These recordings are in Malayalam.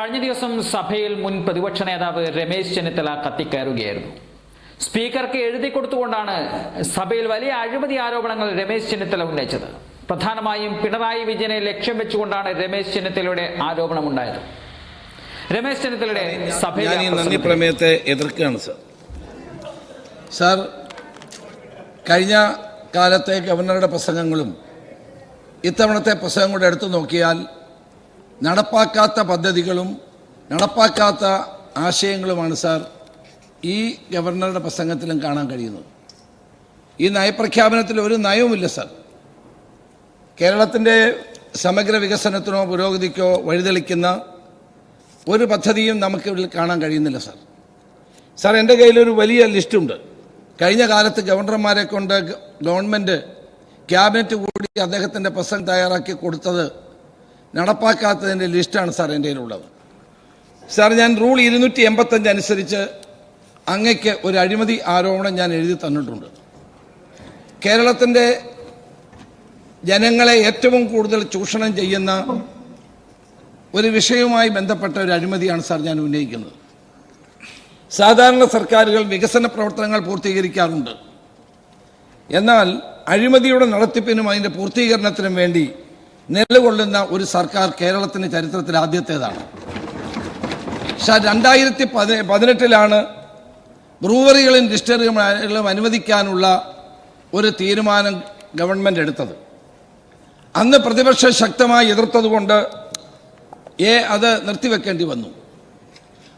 കഴിഞ്ഞ ദിവസം സഭയിൽ മുൻ പ്രതിപക്ഷ നേതാവ് രമേശ് ചെന്നിത്തല കത്തിക്കയറുകയായിരുന്നു. സ്പീക്കർക്ക് എഴുതി കൊടുത്തുകൊണ്ടാണ് സഭയിൽ വലിയ അഴിമതി ആരോപണങ്ങൾ രമേശ് ചെന്നിത്തല ഉന്നയിച്ചത്. പ്രധാനമായും പിണറായി വിജയനെ ലക്ഷ്യം വെച്ചുകൊണ്ടാണ് രമേശ് ചെന്നിത്തലയുടെ ആരോപണം ഉണ്ടായത്. രമേശ് ചെന്നിത്തലയുടെ സഭയിൽ നന്ദി പ്രമേയത്തെ എതിർക്കുകയാണ് സർ. സാർ കഴിഞ്ഞ കാലത്തെ ഗവർണറുടെ പ്രസംഗങ്ങളും ഇത്തവണത്തെ പ്രസംഗം കൂടെ എടുത്തു നോക്കിയാൽ നടപ്പാക്കാത്ത പദ്ധതികളും നടപ്പാക്കാത്ത ആശയങ്ങളുമാണ് സാർ ഈ ഗവർണറുടെ പ്രസംഗത്തിലും കാണാൻ കഴിയുന്നത്. ഈ നയപ്രഖ്യാപനത്തിൽ ഒരു നയവുമില്ല സാർ. കേരളത്തിന്റെ സമഗ്ര വികസനത്തിനോ പുരോഗതിക്കോ വഴിതെളിക്കുന്ന ഒരു പദ്ധതിയും നമുക്കിവിടെ കാണാൻ കഴിയുന്നില്ല സാർ. സാർ എന്റെ കയ്യിലൊരു വലിയ ലിസ്റ്റുണ്ട്. കഴിഞ്ഞ കാലത്ത് ഗവർണർമാരെ കൊണ്ട് ഗവൺമെന്റ് ക്യാബിനറ്റ് കൂടി അദ്ദേഹത്തിന്റെ പ്രസംഗം തയ്യാറാക്കി കൊടുത്തത് നടപ്പാക്കാത്തതിന്റെ ലിസ്റ്റാണ് സാർ എന്റെ കയ്യിലുള്ളത്. സാർ ഞാൻ റൂൾ ഇരുന്നൂറ്റി എൺപത്തഞ്ച് അനുസരിച്ച് അങ്ങയ്ക്ക് ഒരു അഴിമതി ആരോപണം ഞാൻ എഴുതി തന്നിട്ടുണ്ട്. കേരളത്തിന്റെ ജനങ്ങളെ ഏറ്റവും കൂടുതൽ ചൂഷണം ചെയ്യുന്ന ഒരു വിഷയവുമായി ബന്ധപ്പെട്ട ഒരു അഴിമതിയാണ് സാർ ഞാൻ ഉന്നയിക്കുന്നത്. സാധാരണ സർക്കാരുകൾ വികസന പ്രവർത്തനങ്ങൾ പൂർത്തീകരിക്കാറുണ്ട്. എന്നാൽ അഴിമതിയുടെ നടത്തിപ്പിനും അതിന്റെ പൂർത്തീകരണത്തിനും വേണ്ടി നിലകൊള്ളുന്ന ഒരു സർക്കാർ കേരളത്തിന്റെ ചരിത്രത്തിൽ ആദ്യത്തേതാണ്. രണ്ടായിരത്തി പതി പതിനെട്ടിലാണ് ബ്രൂവറികളും ഡിസ്റ്ററികളും അനുവദിക്കാനുള്ള ഒരു തീരുമാനം ഗവൺമെന്റ് എടുത്തത്. അന്ന് പ്രതിപക്ഷം ശക്തമായി എതിർത്തതുകൊണ്ട് ഏ അത് നിർത്തിവെക്കേണ്ടി വന്നു.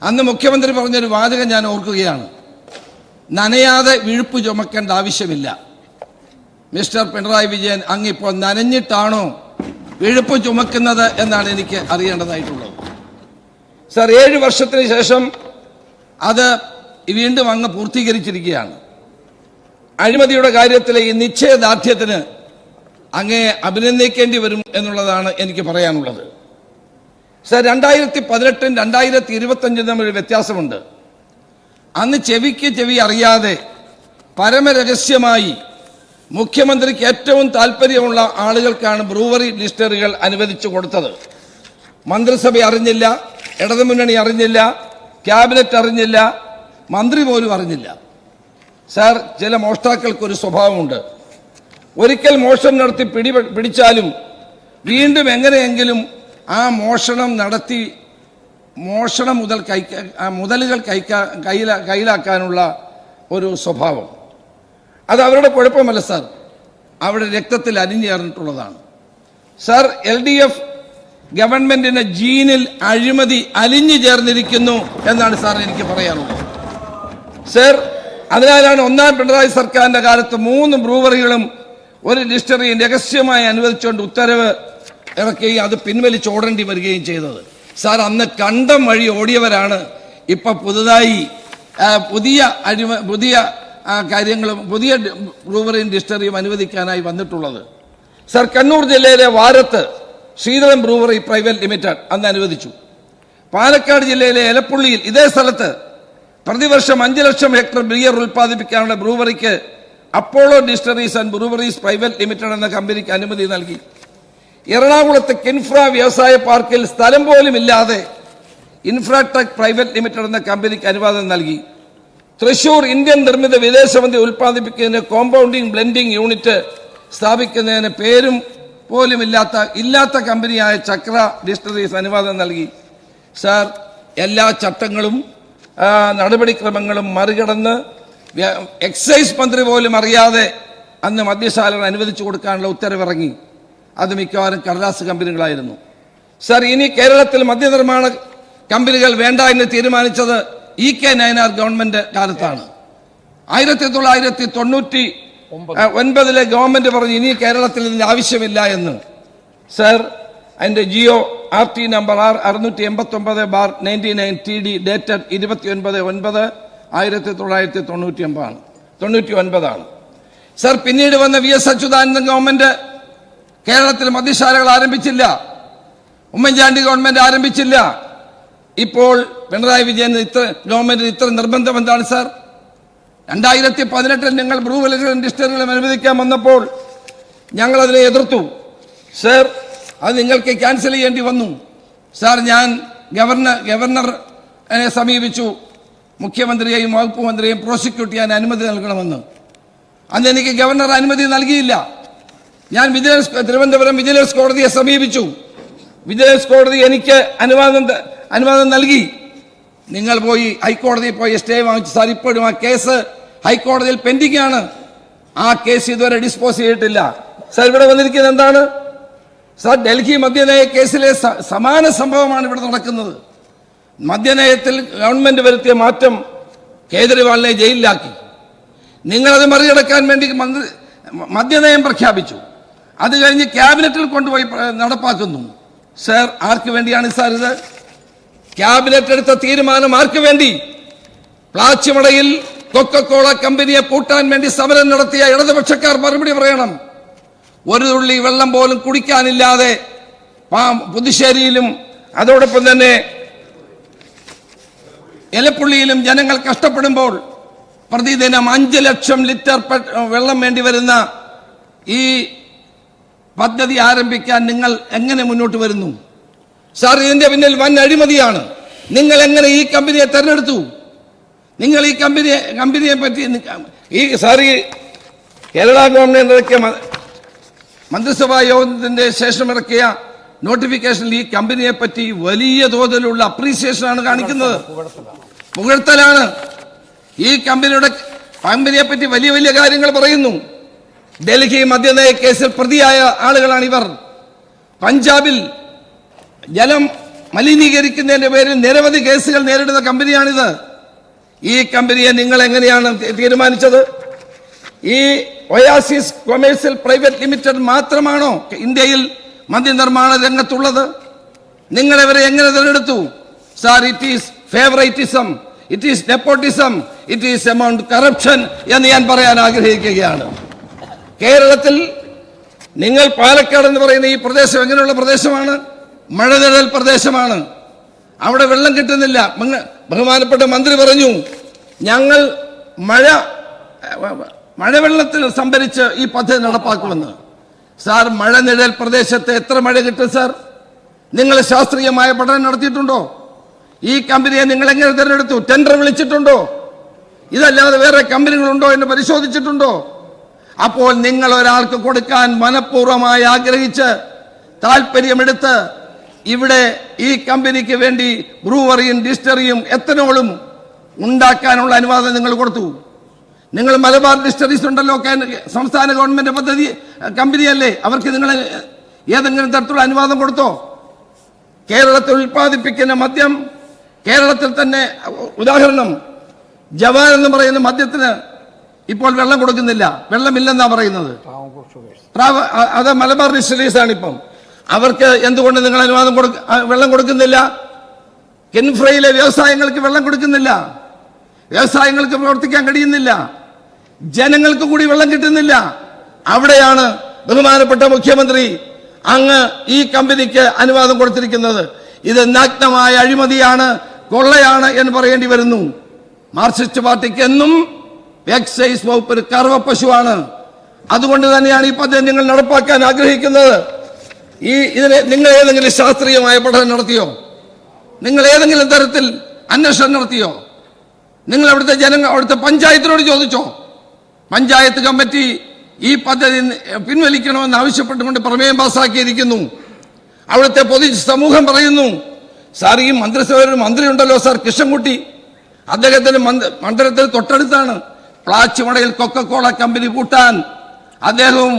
അന്ന് മുഖ്യമന്ത്രി പറഞ്ഞൊരു വാചകം ഞാൻ ഓർക്കുകയാണ്. നനയാതെ വിഴുപ്പ് ചുമക്കേണ്ട ആവശ്യമില്ല. മിസ്റ്റർ പിണറായി വിജയൻ അങ്ങിപ്പോൾ നനഞ്ഞിട്ടാണോ വിഴുപ്പ് ചുമക്കുന്നത് എന്നാണ് എനിക്ക് അറിയേണ്ടതായിട്ടുള്ളത്. സർ ഏഴ് വർഷത്തിന് ശേഷം അത് വീണ്ടും അങ്ങ് പൂർത്തീകരിച്ചിരിക്കുകയാണ്. അഴിമതിയുടെ കാര്യത്തിലെ ഈ നിശ്ചയദാർഢ്യത്തിന് അങ്ങേ അഭിനന്ദിക്കേണ്ടി വരും എന്നുള്ളതാണ് എനിക്ക് പറയാനുള്ളത്. സർ രണ്ടായിരത്തി പതിനെട്ടും രണ്ടായിരത്തി ഇരുപത്തഞ്ചും തമ്മിൽ വ്യത്യാസമുണ്ട്. അന്ന് ചെവിക്ക് ചെവി അറിയാതെ പരമരഹസ്യമായി മുഖ്യമന്ത്രിക്ക് ഏറ്റവും താല്പര്യമുള്ള ആളുകൾക്കാണ് ബ്രൂവറി ലിസ്റ്ററുകൾ അനുവദിച്ചു കൊടുത്തത്. മന്ത്രിസഭ അറിഞ്ഞില്ല ഇടതുമുന്നണി അറിഞ്ഞില്ല ക്യാബിനറ്റ് അറിഞ്ഞില്ല മന്ത്രി പോലും അറിഞ്ഞില്ല. സാർ ചില മോഷ്ടാക്കൾക്കൊരു സ്വഭാവമുണ്ട്. ഒരിക്കൽ മോഷണം നടത്തി പിടി പിടിച്ചാലും വീണ്ടും എങ്ങനെയെങ്കിലും ആ മോഷണം നടത്തി മോഷണം മുതൽ കൈ മുതലുകൾ കൈക്കാ കയ്യില കയ്യിലാക്കാനുള്ള ഒരു സ്വഭാവം. അത് അവരുടെ കുഴപ്പമല്ല സാർ. അവിടെ രക്തത്തിൽ അലിഞ്ഞേർന്നിട്ടുള്ളതാണ്. സാർ എൽ ഡി എഫ് ഗവൺമെന്റിന്റെ ജീനിൽ അഴിമതി അലിഞ്ഞു ചേർന്നിരിക്കുന്നു എന്നാണ് സാർ എനിക്ക് പറയാനുള്ളത്. സാർ അതിനാലാണ് ഒന്നാം പിണറായി സർക്കാരിന്റെ കാലത്ത് മൂന്ന് ബ്രൂവറികളും ഒരു ഡിസ്റ്ററിയും രഹസ്യമായി അനുവദിച്ചുകൊണ്ട് ഉത്തരവ് ഇറക്കുകയും അത് പിൻവലിച്ച് ഓടേണ്ടി വരികയും ചെയ്തത്. സാർ അന്ന് കണ്ടം വഴി ഓടിയവരാണ് ഇപ്പൊ പുതുതായി പുതിയ അഴിമ പുതിയ കാര്യങ്ങളും പുതിയ ബ്രൂവറിയും ഡിസ്റ്ററിയും അനുവദിക്കാനായി വന്നിട്ടുള്ളത്. സർ കണ്ണൂർ ജില്ലയിലെ വാരത്ത് ശ്രീധരം ബ്രൂവറി പ്രൈവറ്റ് ലിമിറ്റഡ് അന്ന് അനുവദിച്ചു. പാലക്കാട് ജില്ലയിലെ എലപ്പുള്ളിയിൽ ഇതേ സ്ഥലത്ത് പ്രതിവർഷം അഞ്ച് ലക്ഷം ഹെക്ടർ ബിയർ ഉൽപ്പാദിപ്പിക്കാനുള്ള ബ്രൂവറിക്ക് Apollo distilleries and breweries private limited എന്ന കമ്പനിക്ക് അനുമതി നൽകി. എറണാകുളത്ത് കിൻഫ്ര വ്യവസായ പാർക്കിൽ സ്ഥലം പോലും ഇല്ലാതെ ഇൻഫ്രാടെക് പ്രൈവറ്റ് ലിമിറ്റഡ് എന്ന കമ്പനിക്ക് അനുവാദം നൽകി. തൃശൂർ ഇന്ത്യൻ നിർമ്മിത വിദേശമന്ത്രി ഉൽപ്പാദിപ്പിക്കുന്നതിന് കോമ്പൗണ്ടിംഗ് ബ്ലെൻഡിംഗ് യൂണിറ്റ് സ്ഥാപിക്കുന്നതിന് പേരും പോലും ഇല്ലാത്ത ഇല്ലാത്ത കമ്പനിയായ ചക്ര ഡിസ്റ്ററീസ് അനുവാദം നൽകി. സാർ എല്ലാ ചട്ടങ്ങളും നടപടിക്രമങ്ങളും മറികടന്ന് എക്സൈസ് മന്ത്രി പോലും അറിയാതെ അന്ന് മദ്യശാലകൾ അനുവദിച്ചു കൊടുക്കാനുള്ള ഉത്തരവിറങ്ങി. അത് മിക്കവാറും കടലാസ് കമ്പനികളായിരുന്നു. സാർ ഇനി കേരളത്തിൽ മദ്യനിർമ്മാണ കമ്പനികൾ വേണ്ട എന്ന് തീരുമാനിച്ചത് ഇ കെ നയനാർ ഗവൺമെന്റ് കാലത്താണ്. ആയിരത്തി തൊള്ളായിരത്തി തൊണ്ണൂറ്റി ഒൻപതിലെ ഗവൺമെന്റ് പറഞ്ഞു ഇനി കേരളത്തിൽ ഇതിന്റെ ആവശ്യമില്ല എന്ന്. സർ അതിന്റെ G O R T number R അറുന്നൂറ്റി എൺപത്തി ഒമ്പത് bar ninety nine T D dated ഇരുപത്തി ഒൻപത് ഒൻപത് ആയിരത്തി തൊള്ളായിരത്തി തൊണ്ണൂറ്റി ഒമ്പതാണ് തൊണ്ണൂറ്റി ഒൻപതാണ് സർ പിന്നീട് വന്ന വി എസ് അച്യുതാനന്ദൻ ഗവൺമെന്റ് കേരളത്തിൽ മദ്യശാലകൾ ആരംഭിച്ചില്ല. ഉമ്മൻചാണ്ടി ഗവൺമെന്റ് ആരംഭിച്ചില്ല. ഇപ്പോൾ പിണറായി വിജയൻ ഇത്ര ഗവൺമെന്റിന് ഇത്ര നിർബന്ധം എന്താണ് സാർ? രണ്ടായിരത്തി പതിനെട്ടിൽ നിങ്ങൾ ബ്രൂവലുകളും ഡിസ്റ്ററുകളും അനുവദിക്കാൻ വന്നപ്പോൾ ഞങ്ങൾ അതിനെ എതിർത്തു. സർ അത് നിങ്ങൾക്ക് ക്യാൻസൽ ചെയ്യേണ്ടി വന്നു. സാർ ഞാൻ ഗവർണർ ഗവർണറെ സമീപിച്ചു. മുഖ്യമന്ത്രിയെയും വകുപ്പ് മന്ത്രിയെയും പ്രോസിക്യൂട്ട് ചെയ്യാൻ അനുമതി നൽകണമെന്ന്. അന്ന് എനിക്ക് ഗവർണർ അനുമതി നൽകിയില്ല. ഞാൻ വിജിലൻസ് തിരുവനന്തപുരം വിജിലൻസ് കോടതിയെ സമീപിച്ചു. വിജിലൻസ് കോടതി എനിക്ക് അനുവാദം അനുവാദം നൽകി. നിങ്ങൾ പോയി ഹൈക്കോടതിയിൽ പോയി സ്റ്റേ വാങ്ങിച്ച് സാർ ഇപ്പോഴും ആ കേസ് ഹൈക്കോടതിയിൽ പെൻഡിംഗ് ആണ് ആ കേസ് ഇതുവരെ ഡിസ്പോസ് ചെയ്തിട്ടില്ല. സാർ ഇവിടെ വന്നിരിക്കുന്നത് എന്താണ്? സാർ ഡൽഹി മദ്യനയ കേസിലെ സമാന സംഭവമാണ് ഇവിടെ നടക്കുന്നത്. മദ്യനയത്തിൽ ഗവൺമെന്റ് വരുത്തിയ മാറ്റം കേജ്രിവാളിനെ ജയിലിലാക്കി. നിങ്ങളത് മറികടക്കാൻ വേണ്ടി മദ്യനയം പ്രഖ്യാപിച്ചു. അത് കഴിഞ്ഞ് ക്യാബിനറ്റിൽ കൊണ്ടുപോയി നടപ്പാക്കുന്നു. സാർ ആർക്ക് വേണ്ടിയാണ് സാർ ഇത്? ക്യാബിനറ്റ് എടുത്ത തീരുമാനം ആർക്ക് വേണ്ടി? പ്ലാച്ചിമടയിൽ കൊക്കക്കോള കമ്പനിയെ പൂട്ടാൻ വേണ്ടി സമരം നടത്തിയ ഇടതുപക്ഷക്കാർ മറുപടി പറയണം. ഒരു തുള്ളി വെള്ളം പോലും കുടിക്കാനില്ലാതെ പുതുശ്ശേരിയിലും അതോടൊപ്പം തന്നെ എലപ്പുള്ളിയിലും ജനങ്ങൾ കഷ്ടപ്പെടുമ്പോൾ പ്രതിദിനം അഞ്ച് ലക്ഷം ലിറ്റർ വെള്ളം വേണ്ടി വരുന്ന ഈ പദ്ധതി ആരംഭിക്കാൻ നിങ്ങൾ എങ്ങനെ മുന്നോട്ട് വരുന്നു? സാർ ഇതിന്റെ പിന്നിൽ വൻ അഴിമതിയാണ്. നിങ്ങൾ എങ്ങനെ ഈ കമ്പനിയെ തെരഞ്ഞെടുത്തു? നിങ്ങൾ ഈ കമ്പനിയെ കമ്പനിയെ പറ്റി ഈ സാർ ഈ കേരള ഗവൺമെന്റ് മന്ത്രിസഭാ യോഗത്തിന്റെ ശേഷം ഇറക്കിയ നോട്ടിഫിക്കേഷനിൽ ഈ കമ്പനിയെ പറ്റി വലിയ തോതിലുള്ള അപ്രീസിയേഷൻ ആണ് കാണിക്കുന്നത്. പുകഴ്ത്തലാണ് ഈ കമ്പനിയുടെ കമ്പനിയെ പറ്റി വലിയ വലിയ കാര്യങ്ങൾ പറയുന്നു. ഡൽഹി മദ്യനയ കേസിൽ പ്രതിയായ ആളുകളാണ് ഇവർ പഞ്ചാബിൽ ജലം മലിനീകരിക്കുന്നതിന്റെ പേരിൽ നിരവധി കേസുകൾ നേരിടുന്ന കമ്പനിയാണിത്. ഈ കമ്പനിയെ നിങ്ങൾ എങ്ങനെയാണ് തീരുമാനിച്ചത്? ഈ ഒയാസിസ് കൊമേഴ്സ്യൽ പ്രൈവറ്റ് ലിമിറ്റഡ് മാത്രമാണോ ഇന്ത്യയിൽ മദ്യനിർമ്മാണ രംഗത്തുള്ളത്? നിങ്ങൾ ഇവരെ എങ്ങനെ തിരഞ്ഞെടുത്തു? Sir it is favouritism it is nepotism it is amount corruption എന്ന് ഞാൻ പറയാൻ ആഗ്രഹിക്കുകയാണ്. കേരളത്തിൽ നിങ്ങൾ പാലക്കാട് എന്ന് പറയുന്ന ഈ പ്രദേശം എങ്ങനെയുള്ള പ്രദേശമാണ്? മഴനിഴൽ പ്രദേശമാണ്. അവിടെ വെള്ളം കിട്ടുന്നില്ല. ബഹുമാനപ്പെട്ട മന്ത്രി പറഞ്ഞു ഞങ്ങൾ മഴ മഴവെള്ളത്തിൽ സംഭരിച്ച് ഈ പദ്ധതി നടപ്പാക്കുമെന്ന്. സാർ മഴനിഴൽ പ്രദേശത്ത് എത്ര മഴ കിട്ടും സാർ? നിങ്ങൾ ശാസ്ത്രീയമായ പഠനം നടത്തിയിട്ടുണ്ടോ? ഈ കമ്പനിയെ നിങ്ങൾ എങ്ങനെ തിരഞ്ഞെടുത്തു? ടെൻഡർ വിളിച്ചിട്ടുണ്ടോ? ഇതല്ലാതെ വേറെ കമ്പനികളുണ്ടോ എന്ന് പരിശോധിച്ചിട്ടുണ്ടോ? അപ്പോൾ നിങ്ങൾ ഒരാൾക്ക് കൊടുക്കാൻ മനഃപൂർവമായി ആഗ്രഹിച്ച് താല്പര്യമെടുത്ത് ഇവിടെ ഈ കമ്പനിക്ക് വേണ്ടി ബ്രൂവറിയും ഡിസ്റ്ററിയും എത്തനോളും ഉണ്ടാക്കാനുള്ള അനുവാദം നിങ്ങൾ കൊടുത്തു. നിങ്ങൾ മലബാർ ഡിസ്റ്ററീസ് ഉണ്ടല്ലോ സംസ്ഥാന ഗവൺമെന്റ് പദ്ധതി കമ്പനിയല്ലേ? അവർക്ക് നിങ്ങൾ ഏതെങ്കിലും തരത്തിലുള്ള അനുവാദം കൊടുത്തോ? കേരളത്തിൽ ഉൽപ്പാദിപ്പിക്കുന്ന മദ്യം കേരളത്തിൽ തന്നെ ഉദാഹരണം ജവാൻ എന്ന് പറയുന്ന മദ്യത്തിന് ഇപ്പോൾ വെള്ളം കൊടുക്കുന്നില്ല. വെള്ളമില്ലെന്നാ പറയുന്നത്. അത് മലബാർ ഡിസ്റ്ററീസ് ആണ് ഇപ്പം അവർക്ക് എന്തുകൊണ്ട് നിങ്ങൾ അനുവാദം കൊടുക്ക വെള്ളം കൊടുക്കുന്നില്ല? കെൻഫ്രയിലെ വ്യവസായങ്ങൾക്ക് വെള്ളം കൊടുക്കുന്നില്ല. വ്യവസായങ്ങൾക്ക് പ്രവർത്തിക്കാൻ കഴിയുന്നില്ല. ജനങ്ങൾക്ക് കൂടി വെള്ളം കിട്ടുന്നില്ല. അവിടെയാണ് ബഹുമാനപ്പെട്ട മുഖ്യമന്ത്രി അങ്ങ് ഈ കമ്പനിക്ക് അനുവാദം കൊടുത്തിരിക്കുന്നത്. ഇത് നഗ്നമായ അഴിമതിയാണ് കൊള്ളയാണ് എന്ന് പറയേണ്ടി വരുന്നു. മാർക്സിസ്റ്റ് പാർട്ടിക്ക് എന്നും എക്സൈസ് വകുപ്പ് ഒരു കർവ പശുവാണ് അതുകൊണ്ട് തന്നെയാണ് ഈ പദ്ധതി നിങ്ങൾ നടപ്പാക്കാൻ ആഗ്രഹിക്കുന്നത്. ഈ ഇതിനെ നിങ്ങൾ ഏതെങ്കിലും ശാസ്ത്രീയമായ പഠനം നടത്തിയോ? നിങ്ങൾ ഏതെങ്കിലും തരത്തിൽ അന്വേഷണം നടത്തിയോ? നിങ്ങൾ അവിടുത്തെ ജനങ്ങൾ അവിടുത്തെ പഞ്ചായത്തിനോട് ചോദിച്ചോ? പഞ്ചായത്ത് കമ്മിറ്റി ഈ പദ്ധതി പിൻവലിക്കണമെന്ന് ആവശ്യപ്പെട്ടുകൊണ്ട് പ്രമേയം പാസാക്കിയിരിക്കുന്നു. അവിടുത്തെ പൊതു സമൂഹം പറയുന്നു സാർ ഈ മന്ത്രിസഭയിൽ ഒരു മന്ത്രി ഉണ്ടല്ലോ സാർ കൃഷ്ണൻകുട്ടി. അദ്ദേഹത്തിന്റെ മണ്ഡലത്തിൽ തൊട്ടടുത്താണ്. പ്ലാച്ചിമടയിൽ കൊക്കക്കോള കമ്പനി പൂട്ടാൻ അദ്ദേഹവും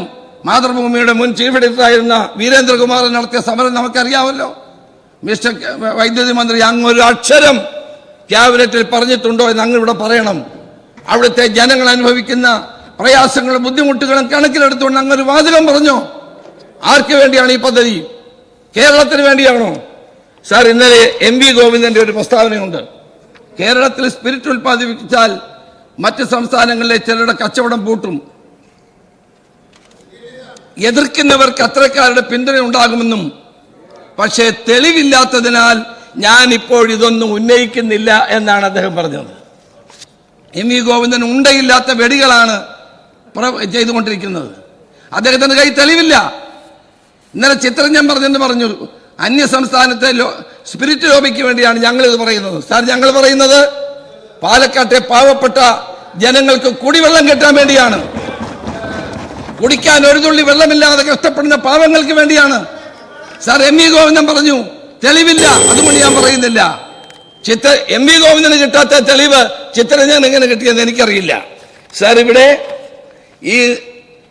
മാതൃഭൂമിയുടെ മുൻ ചീഫ് എഡിറ്ററായിരുന്ന വീരേന്ദ്രകുമാർ നടത്തിയ സമരം നമുക്കറിയാമല്ലോ. മിസ്റ്റർ വൈദ്യുതി മന്ത്രി അങ്ങ് ഒരു അക്ഷരം ക്യാബിനറ്റിൽ പറഞ്ഞിട്ടുണ്ടോ എന്ന് അങ്ങ് ഇവിടെ പറയണം. അവിടുത്തെ ജനങ്ങൾ അനുഭവിക്കുന്ന പ്രയാസങ്ങളും ബുദ്ധിമുട്ടുകളും കണക്കിലെടുത്തുകൊണ്ട് അങ്ങ് ഒരു വാചകം പറഞ്ഞോ? ആർക്ക് വേണ്ടിയാണ് ഈ പദ്ധതി? കേരളത്തിന് വേണ്ടിയാണോ? സാർ ഇന്നലെ എം വി ഗോവിന്ദന്റെ ഒരു പ്രസ്താവനയുണ്ട്. കേരളത്തിൽ സ്പിരിറ്റ് ഉൽപ്പാദിപ്പിച്ചാൽ മറ്റ് സംസ്ഥാനങ്ങളിലെ ചിലരുടെ കച്ചവടം പൂട്ടും. എതിർക്കുന്നവർക്ക് അത്രക്കാരുടെ പിന്തുണ ഉണ്ടാകുമെന്നും പക്ഷേ തെളിവില്ലാത്തതിനാൽ ഞാൻ ഇപ്പോൾ ഇതൊന്നും ഉന്നയിക്കുന്നില്ല എന്നാണ് അദ്ദേഹം പറഞ്ഞത്. എം വി ഗോവിന്ദൻ ഉണ്ടയില്ലാത്ത വെടികളാണ് ചെയ്തുകൊണ്ടിരിക്കുന്നത്. അദ്ദേഹത്തിന്റെ കൈ തെളിവില്ല. ഇന്നലെ ചിത്രം ഞാൻ പറഞ്ഞെന്ന് പറഞ്ഞു. അന്യ സംസ്ഥാനത്തെ സ്പിരിറ്റ് ലോബിക്ക് വേണ്ടിയാണ് ഞങ്ങൾ ഇത് പറയുന്നത്. സാർ ഞങ്ങൾ പറയുന്നത് പാലക്കാട്ടെ പാവപ്പെട്ട ജനങ്ങൾക്ക് കുടിവെള്ളം കിട്ടാൻ വേണ്ടിയാണ്. കുടിക്കാൻ ഒരു തുള്ളി വെള്ളമില്ലാതെ കഷ്ടപ്പെടുന്ന പാവങ്ങൾക്ക് വേണ്ടിയാണ്. സാർ എം വി ഗോവിന്ദൻ പറഞ്ഞു തെളിവില്ല. അതുകൊണ്ട് ഞാൻ പറയുന്നില്ല. ചിത്ര എം വി ഗോവിന്ദന് കിട്ടാത്ത തെളിവ് ഞാൻ എങ്ങനെ കിട്ടിയെന്ന് എനിക്കറിയില്ല. സാർ ഇവിടെ ഈ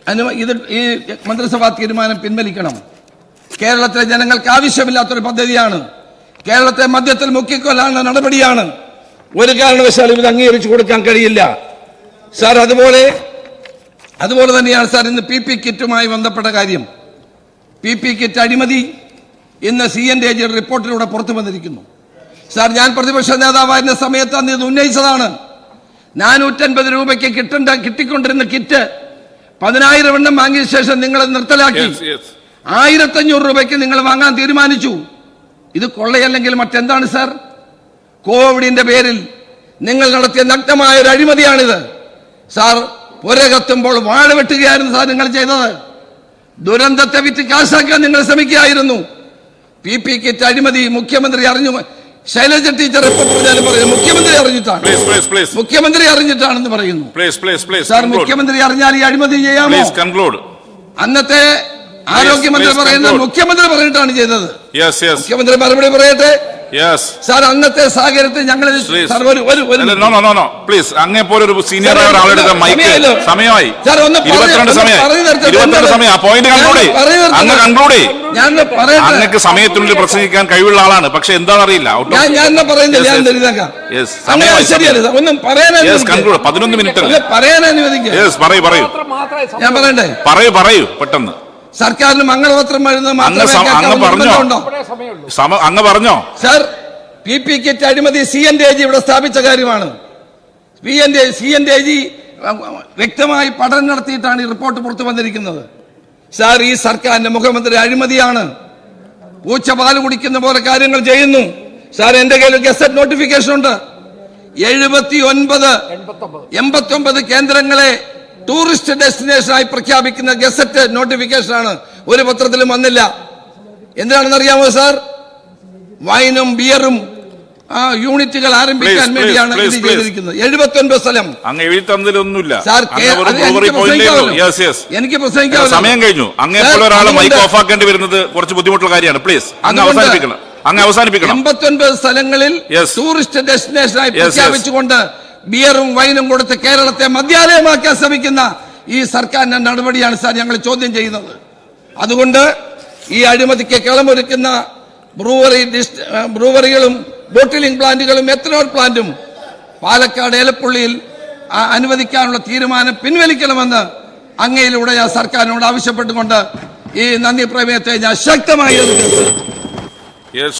അനു ഇത് ഈ മന്ത്രിസഭാ തീരുമാനം പിൻവലിക്കണം. കേരളത്തിലെ ജനങ്ങൾക്ക് ആവശ്യമില്ലാത്തൊരു പദ്ധതിയാണ്. കേരളത്തെ മദ്യത്തിൽ മുക്കിക്കൊല്ലാനുള്ള നടപടിയാണ്. ഒരു കാരണവശാലും ഇത് അംഗീകരിച്ചു കൊടുക്കാൻ കഴിയില്ല. സാർ അതുപോലെ അതുപോലെ തന്നെയാണ് സാർ ഇന്ന് പി പി കിറ്റുമായി ബന്ധപ്പെട്ട കാര്യം. പി പി കിറ്റ് അഴിമതി ഇന്ന് സി എൻ ഡി റിപ്പോർട്ടിലൂടെ പുറത്തു വന്നിരിക്കുന്നു. സാർ ഞാൻ പ്രതിപക്ഷ നേതാവായിരുന്ന സമയത്ത് അന്ന് ഇത് ഉന്നയിച്ചതാണ്. നാനൂറ്റൻപത് രൂപയ്ക്ക് കിട്ടേണ്ട കിട്ടിക്കൊണ്ടിരുന്ന കിറ്റ് പതിനായിരം എണ്ണം വാങ്ങിയ ശേഷം നിങ്ങൾ നിർത്തലാക്കി. ആയിരത്തഞ്ഞൂറ് രൂപയ്ക്ക് നിങ്ങൾ വാങ്ങാൻ തീരുമാനിച്ചു. ഇത് കൊള്ളയല്ലെങ്കിൽ മറ്റെന്താണ് സാർ? കോവിഡിന്റെ പേരിൽ നിങ്ങൾ നടത്തിയ നഗ്നമായ ഒരു അഴിമതിയാണിത്. സാർ പുരകത്തുമ്പോൾ വാഴ വെട്ടുകയായിരുന്നു സാർ നിങ്ങൾ ചെയ്തത്. ദുരന്തത്തെ വിറ്റ് കാശാക്കാൻ നിങ്ങൾ ശ്രമിക്കുകയായിരുന്നു. പി പി കിറ്റ് അഴിമതി മുഖ്യമന്ത്രി അറിഞ്ഞു. ശൈലജ ടീച്ചർ പറഞ്ഞാലും പറയും മുഖ്യമന്ത്രി അറിഞ്ഞിട്ടാണ്. മുഖ്യമന്ത്രി അറിഞ്ഞിട്ടാണെന്ന് പറയുന്നു. സാർ മുഖ്യമന്ത്രി അറിഞ്ഞാൽ ഈ അഴിമതി ചെയ്യാമോ. അന്നത്തെ ആരോഗ്യമന്ത്രി പറയുന്നത് മുഖ്യമന്ത്രി പറഞ്ഞിട്ടാണ് ചെയ്തത്. മുഖ്യമന്ത്രി മറുപടി പറയട്ടെ. സാർ അന്നത്തെ സാഹചര്യത്തിൽ ഞങ്ങൾ പ്ലീസ്. അങ്ങേ പോലെ ഒരു സീനിയർ സാർ, ഒരാളെടുത്ത മൈക്ക്. സമയമായി. ഇരുപത്തിരണ്ട് സമയമായി. സമയം പോയിന്റ് കൺക്ലൂഡ്. അങ്ങ് കൺക്ലൂഡ് അങ്ങക്ക് സമയത്തിനുള്ളിൽ പ്രസംഗിക്കാൻ കഴിവുള്ള ആളാണ്. പക്ഷെ എന്താണെന്നറിയില്ല. പതിനൊന്ന് മിനിറ്റ് പറയൂ പറയൂ. ഞാൻ പറയണ്ടേ പറയൂ പറയൂ. പെട്ടെന്ന്. സർക്കാരിന് മംഗളപത്രം എഴുതുന്നത് അങ്ങ് മാത്രമേ പറഞ്ഞോ? അങ്ങ് പറഞ്ഞോ? സർ പി പി കിറ്റ് അഴിമതി സി എൻ ഡി ജി ഇവിടെ സ്ഥാപിച്ച കാര്യമാണ്. P N D C N D G വ്യക്തമായി പഠനം നടത്തിയിട്ടാണ് ഈ റിപ്പോർട്ട് പുറത്തു വന്നിരിക്കുന്നത്. സാർ ഈ സർക്കാരിന്റെ മുഖ്യമന്ത്രി അഴിമതിയാണ്. പൂച്ച പാൽ കുടിക്കുന്ന പോലെ കാര്യങ്ങൾ ചെയ്യുന്നു. സാർ എന്റെ കയ്യിൽ ഗസറ്റ് നോട്ടിഫിക്കേഷൻ ഉണ്ട്. എഴുപത്തി ഒൻപത് എൺപത്തി ഒമ്പത് കേന്ദ്രങ്ങളെ ടൂറിസ്റ്റ് ഡെസ്റ്റിനേഷനായി പ്രഖ്യാപിക്കുന്ന ഗസറ്റ് നോട്ടിഫിക്കേഷൻ ആണ് ഒരു പത്രത്തിലും വന്നില്ല. എന്തിനാണെന്ന് അറിയാമോ സാർ? വൈനും ബിയറും ആ യൂണിറ്റുകൾ ആരംഭിക്കാൻ വേണ്ടിയാണ് ഇത് ചെയ്തിരിക്കുന്നത്. എഴുപത്തി ഒൻപത് സ്ഥലം. അങ്ങ് എഴുതി തന്നതിലൊന്നുമില്ല. സാർ എനിക്ക് പ്രസംഗിക്കാമല്ലോ. സമയം കഴിഞ്ഞു. അങ്ങനെ ഒരാളെ മൈക്ക് ഓഫ് ആക്കേണ്ടി വരുന്നത് കുറച്ച് ബുദ്ധിമുട്ടുള്ള കാര്യമാണ്. പ്ലീസ് അങ്ങ് അവസാനിപ്പിക്കണം. അങ്ങ് അവസാനിപ്പിക്കണം. എൺപത്തൊൻപത് സ്ഥലങ്ങളിൽ Yes. ടൂറിസ്റ്റ് ഡെസ്റ്റിനേഷനായി Yes, yes. പ്രഖ്യാപിച്ചുകൊണ്ട് ബിയറും വൈനും കൊടുത്ത് കേരളത്തെ മദ്യാലയമാക്കാൻ ശ്രമിക്കുന്ന ഈ സർക്കാരിന്റെ നടപടിയാണ് സാർ ഞങ്ങൾ ചോദ്യം ചെയ്യുന്നത്. അതുകൊണ്ട് ഈ അഴിമതിക്ക് കളമൊരുക്കുന്ന ബ്രൂവറി ബ്രൂവറികളും ബോട്ടിലിംഗ് പ്ലാന്റുകളും എത്തനോൾ പ്ലാന്റും പാലക്കാട് ഏലപ്പുള്ളിയിൽ അനുവദിക്കാനുള്ള തീരുമാനം പിൻവലിക്കണമെന്ന് അങ്ങയിലൂടെ ഞാൻ സർക്കാരിനോട് ആവശ്യപ്പെട്ടുകൊണ്ട് ഈ നന്ദി പ്രമേയത്തെ ഞാൻ ശക്തമായി എതിർക്കുന്നു.